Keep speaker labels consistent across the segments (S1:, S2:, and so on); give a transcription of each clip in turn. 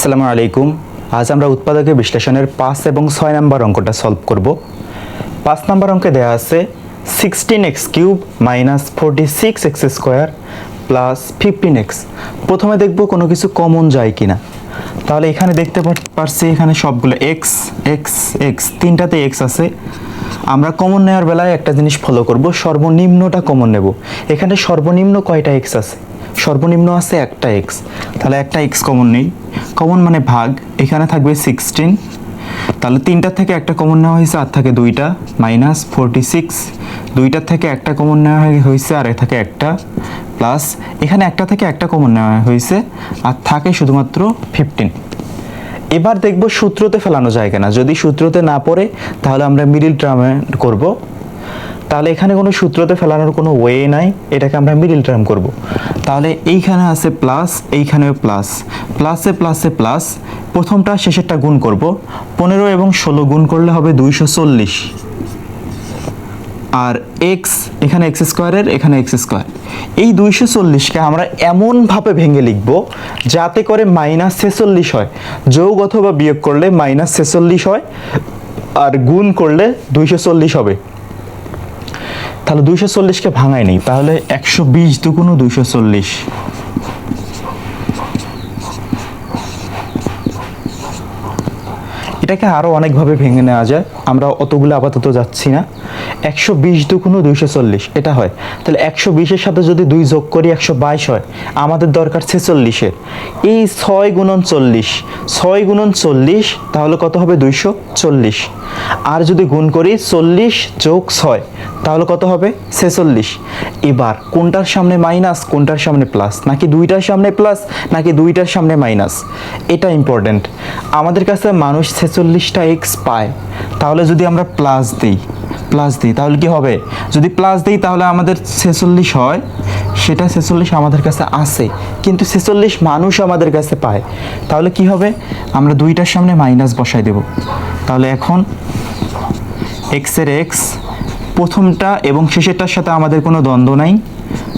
S1: আসসালামু আলাইকুম। আজ আমরা উৎপাদকের বিশ্লেষণের পাঁচ এবং ছয় নম্বর অঙ্কটা সলভ করব। পাঁচ নম্বর অঙ্কে দেওয়া আছে sixteen x cube minus forty six x square plus fifteen x প্রথমে দেখব কোনো কিছু কমন যায় কি না তাহলে এখানে দেখতে পারছি এখানে সবগুলো এক্স এক্স এক্স তিনটাতে এক্স আছে। আমরা কমন নেওয়ার বেলায় একটা জিনিস ফলো করব, সর্বনিম্নটা কমন নেব। এখানে সর্বনিম্ন কয়টা এক্স আছে? সর্বনিম্ন আছে একটা এক্স তাহলে একটা এক্স কমন নেই। কমন মানে ভাগ, এখানে থাকবে সিক্সটিন তাহলে তিনটার থেকে একটা কমন নেওয়া হয়েছে, আর থাকে দুইটা মাইনাস ফোরটি সিক্স দুইটার থেকে একটা কমন নেওয়া হয়েছে, আর এ থাকে একটা। প্লাস এখানে একটা থেকে একটা কমন নেওয়া হয়েছে, আর থাকে শুধুমাত্র ফিফটিন এবার দেখব সূত্রতে ফেলানো যায় কিনা। যদি সূত্রতে না পড়ে, তাহলে আমরা মিডিল টার্মে করব। তাহলে এখানে কোনো সূত্রতে ফেলানোর কোনো ওয়ে নাই, এটাকে আমরা মিডিল টার্ম করব। তাহলে এইখানে আছে প্লাস এইখানেও প্লাস প্লাসে প্লাসে প্লাস প্রথমটা শেষেরটা গুণ করব। পনেরো এবং ষোলো গুণ করলে হবে দুইশো চল্লিশ। আর এক্স এখানে এক্স স্কোয়ারের এখানে এক্স স্কোয়ার এই দুইশো চল্লিশকে আমরা এমনভাবে ভেঙে লিখব যাতে করে মাইনাস ছেচল্লিশ হয়। যোগ অথবা বিয়োগ করলে মাইনাস ছেচল্লিশ হয়, আর গুণ করলে দুইশো চল্লিশ হবে। তাহলে দুইশো চল্লিশকে ভাঙাই নেই, তাহলে একশো বিশ দুগুণও দুইশো চল্লিশ। এটাকে আরও অনেকভাবে ভেঙে নেওয়া যায়, আমরা অতগুলো আপাতত যাচ্ছি না। একশো বিশ দুগুণ দুইশো চল্লিশ, এটা হয়। তাহলে একশো বিশের সাথে যদি দুই যোগ করি, একশো বাইশ হয়। আমাদের দরকার ছেচল্লিশের। এই ছয় গুণন চল্লিশ, ছয় গুণন চল্লিশ, তাহলে কত হবে? দুইশো চল্লিশ। আর যদি গুণ করি, চল্লিশ যোগ ছয় তাহলে কত হবে? ছেচল্লিশ। এবার কোনটার সামনে মাইনাস, কোনটার সামনে প্লাস নাকি দুইটার সামনে প্লাস নাকি দুইটার সামনে মাইনাস? এটা ইম্পর্ট্যান্ট আমাদের কাছে মানুষ ছেচল্লিশটা এক্স পায়। তাহলে যদি আমরা প্লাস দিই প্লাস দিই, তাহলে কি হবে? যদি প্লাস দিই, তাহলে আমাদের ছেচল্লিশ হয়। সেটা ছেচল্লিশ আমাদের কাছে আছে। কিন্তু ছেচল্লিশ মানুষ আমাদের কাছে পায়। তাহলে কি হবে? আমরা দুইটার সামনে মাইনাস বসাই দেব। তাহলে এখন এক্সের এক্স প্রথমটা এবং শেষেরটার সাথে আমাদের কোনো দ্বন্দ্ব নাই।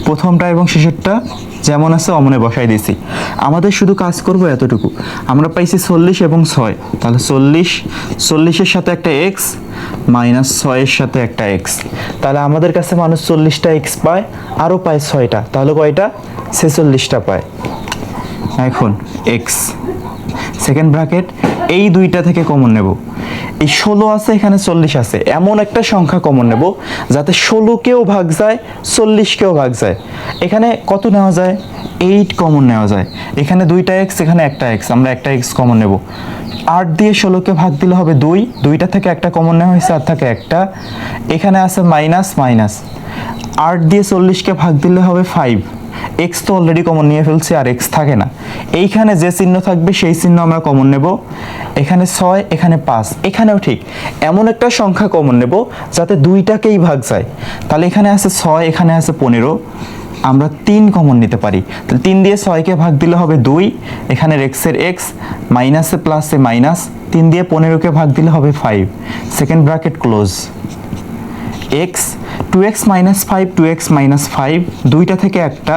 S1: প্রথমটা এবং শেষেরটা যেমন আছে অমনে বসাই দিয়েছি। আমাদের শুধু কাজ করব এতটুকু। আমরা পাইছি চল্লিশ এবং ছয়। তাহলে চল্লিশ, চল্লিশের সাথে একটা এক্স মাইনাস ছয়ের সাথে একটা এক্স তাহলে আমাদের কাছে মানুষ চল্লিশটা এক্স পায়, আরও পায় ছয়টা। তাহলে কয়টা? ছেচল্লিশটা পায়। এখন এক্স সেকেন্ড ব্র্যাকেট এই দুইটা থেকে কমন নেব। এই ষোলো আছে, এখানে চল্লিশ আছে। এমন একটা সংখ্যা কমন নেব, যাতে ষোলোকেও ভাগ যায় চল্লিশকেও ভাগ যায়। এখানে কত নেওয়া যায়? এইট কমন নেওয়া যায়। এখানে দুইটা এক্স এখানে একটা এক্স আমরা একটা এক্স কমন নেব। আট দিয়ে ষোলোকে ভাগ দিলে হবে দুই, দুইটা থেকে একটা কমন নেওয়া হয়েছে আর থাকে একটা। এখানে আছে মাইনাস মাইনাস আট দিয়ে চল্লিশকে ভাগ দিলে হবে ফাইভ এক্স তো অলরেডি কমন নিয়ে ফেলছি আর এক্স থাকে না। এইখানে যে চিহ্ন থাকবে, সেই চিহ্ন আমরা কমন নেব। এখানে ছয়, এখানে পাঁচ, এখানেও ঠিক। এমন একটা সংখ্যা কমন নেব যাতে দুইটাকেই ভাগ যায়। তাহলে এখানে আছে ছয়, এখানে আছে পনেরো। আমরা তিন কমন নিতে পারি। তাহলে তিন দিয়ে ছয়কে ভাগ দিলে হবে দুই। এখানে এক্সের এক্স মাইনাসে প্লাসে মাইনাস তিন দিয়ে পনেরোকে ভাগ দিলে হবে five second bracket close x two x minus five two x minus five দুইটা থেকে একটা,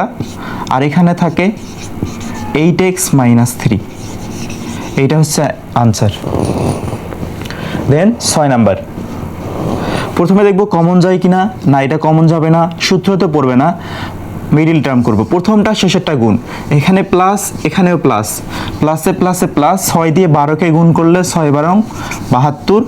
S1: আর এখানে থাকে এইট এক্স মাইনাস থ্রি এইটা হচ্ছে আনসার দেন ছয় নাম্বার প্রথমে দেখব কমন যায় কিনা, না, এটা কমন যাবে না সূত্রতে পড়বে না মিডিল টার্ম করব। প্রথমটা, শেষেরটা গুণ। এখানে প্লাস এখানেও প্লাস প্লাসে প্লাসে প্লাস ছয় দিয়ে বারোকে গুণ করলে ছয় বারং বাহাত্তর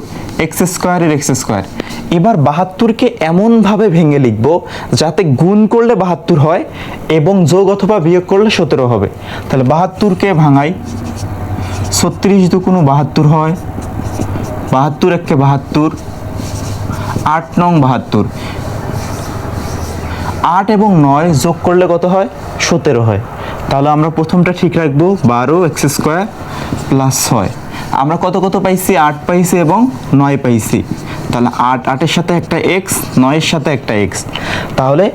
S1: এক্স স্কোয়ারের এক্স স্কোয়ার এবার বাহাত্তরকে এমনভাবে ভেঙে লিখব যাতে গুণ করলে বাহাত্তর হয় এবং যোগ অথবা বিয়োগ করলে সতেরো হবে। তাহলে বাহাত্তরকে ভাঙাই, ছত্রিশ দু দুকুনো বাহাত্তর হয়, বাহাত্তর একে বাহাত্তর, আট নং বাহাত্তর। আট এবং নয় যোগ করলে কত হয়? সতেরো হয়। তাহলে আমরা প্রথমটা ঠিক রাখব, বারো, এক্স স্কোয়ার, প্লাস ছয়। আমরা কত কত পাইছি? আট পাইছি এবং নয় পাইছি। তাহলে আট, আটের সাথে একটা এক্স নয়ের সাথে একটা এক্স তাহলে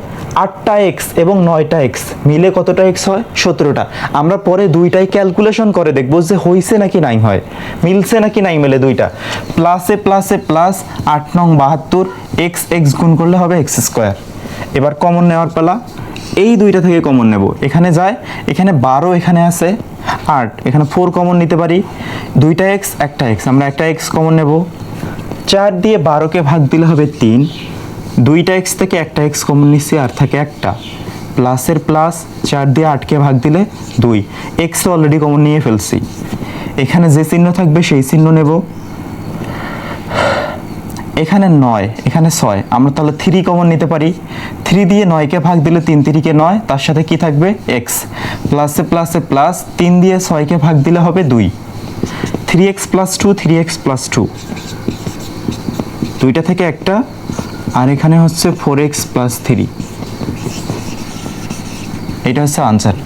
S1: আটটা এক্স এবং নয়টা এক্স মিলে কতটা এক্স হয়? সতেরোটা। আমরা পরে দুইটাই ক্যালকুলেশন করে দেখব যে হইছে নাকি নাই হয়। মিলছে নাকি নাই মিলে দুইটা। প্লাসে প্লাসে প্লাস আট নং বাহাত্তর এক্স এক্স গুণ করলে হবে এক্স স্কোয়ার এবার কমন নেওয়ার পালা। এই দুইটা থেকে কমন নেব। এখানে যায়, এখানে বারো এখানে আছে আট। এখানে ফোর কমন নিতে পারি। দুইটা এক্স একটা এক্স আমরা একটা এক্স কমন নেব। চার দিয়ে বারোকে ভাগ দিলে হবে তিন। দুইটা এক্স থেকে একটা এক্স কমন নিচ্ছি, আর থাকে একটা। প্লাসের প্লাস চার দিয়ে আটকে ভাগ দিলে দুই। এক্স অলরেডি কমন নিয়ে ফেলছি। এখানে যে চিহ্ন থাকবে, সেই চিহ্ন নেব। এখানে নয়, এখানে ছয়। আমরা তাহলে থ্রি কমন নিতে পারি। থ্রি দিয়ে নয়কে ভাগ দিলে তিন, তিরিকে নয়, তার সাথে কি থাকবে? এক্স প্লাসে প্লাসে প্লাস তিন দিয়ে ছয়কে ভাগ দিলে হবে দুই। Three x plus two three x plus two দুইটা থেকে একটা, আর এখানে হচ্ছে ফোর এক্স প্লাস থ্রি এটা হচ্ছে আনসার